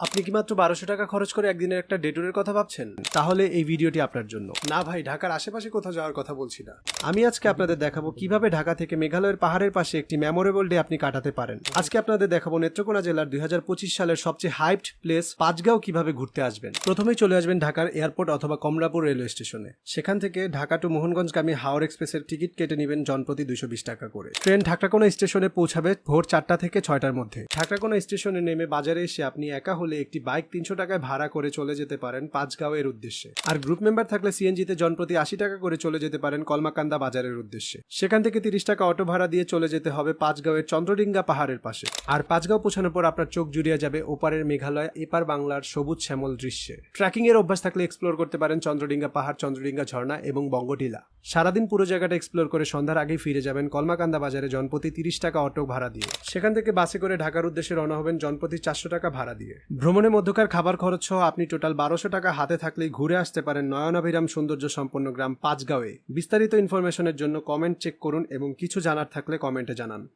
আপনি কি মাত্র বারোশো টাকা খরচ করে একদিনের একটা ডেটুরের কথা ভাবছেন? তাহলে এই ভিডিওটি আপনার জন্য। না ভাই, ঢাকার আশেপাশে কোথাও যাওয়ার কথা বলছি না। আমি আজকে আপনাদের দেখাবো কীভাবে ঢাকা থেকে মেঘালয়ের পাহাড়ের পাশে একটি মেমোরেবল ডে আপনি কাটাতে পারেন। আজকে আপনাদের দেখাবো নেত্রকোনা জেলার দুই হাজার পঁচিশ সালের সবচেয়ে হাইপড প্লেস পাঁচগাঁও কীভাবে ঘুরতে আসবেন। প্রথমেই চলে আসবেন ঢাকার এয়ারপোর্ট অথবা কমলাপুর রেলওয়ে স্টেশনে সেখান থেকে ঢাকা টু মোহনগঞ্জগামী হাওড় এক্সপ্রেসের টিকিট কেটে নেবেন জনপ্রতি দুইশো বিশ টাকা করে। ট্রেন ঢাকরাকোনা স্টেশনে পৌঁছাবে ভোর চারটা থেকে ছয়টার মধ্যে। ঢাকরাকোনা স্টেশনে নেমে বাজারে এসে আপনি একা হলে একটি বাইক তিনশো টাকায় ভাড়া করে চলে যেতে পারেন পাঁচগাঁওয়ের উদ্দেশ্যে। আর গ্রুপ মেম্বার থাকলে সিএনজিতে জনপ্রতি আশি টাকা করে চলে যেতে পারেন কলমাকান্দা বাজারের উদ্দেশ্যে। সেখান থেকে তিরিশ টাকা অটো ভাড়া দিয়ে চলে যেতে হবে পাঁচগাঁওয়ের চন্দ্রডিঙ্গা পাহাড়ের পাশে। আর পাঁচগাঁও পৌঁছানোর পর আপনার চোখ জুড়িয়ে যাবে ওপারের মেঘালয়, এপার বাংলার সবুজ শ্যামল দৃশ্যে। ট্রেকিং এর অভ্যাস থাকলে এক্সপ্লোর করতে পারেন চন্দ্রডিঙ্গা পাহাড়, চন্দ্রডিঙ্গা ঝর্ণা এবং বঙ্গটিলা। সারাদিন পুরো জায়গাটা এক্সপ্লোর করে সন্ধ্যার আগেই ফিরে যাবেন কলমাকান্দা বাজারে জনপতি তিরিশ টাকা অটো ভাড়া দিয়ে। সেখান থেকে বাসে করে ঢাকার উদ্দেশ্যে রওনা হবেন জনপতি চারশো টাকা ভাড়া দিয়ে। ভ্রমণের মধ্যকার খাবার খরচ সহ আপনি টোটাল বারোশো টাকা হাতে থাকলেই ঘুরে আসতে পারেন নয়নাভিরাম সৌন্দর্য সম্পন্ন গ্রাম পাঁচগাঁওয়ে। বিস্তারিত ইনফরমেশনের জন্য কমেন্ট চেক করুন এবং কিছু জানার থাকলে কমেন্টে জানান।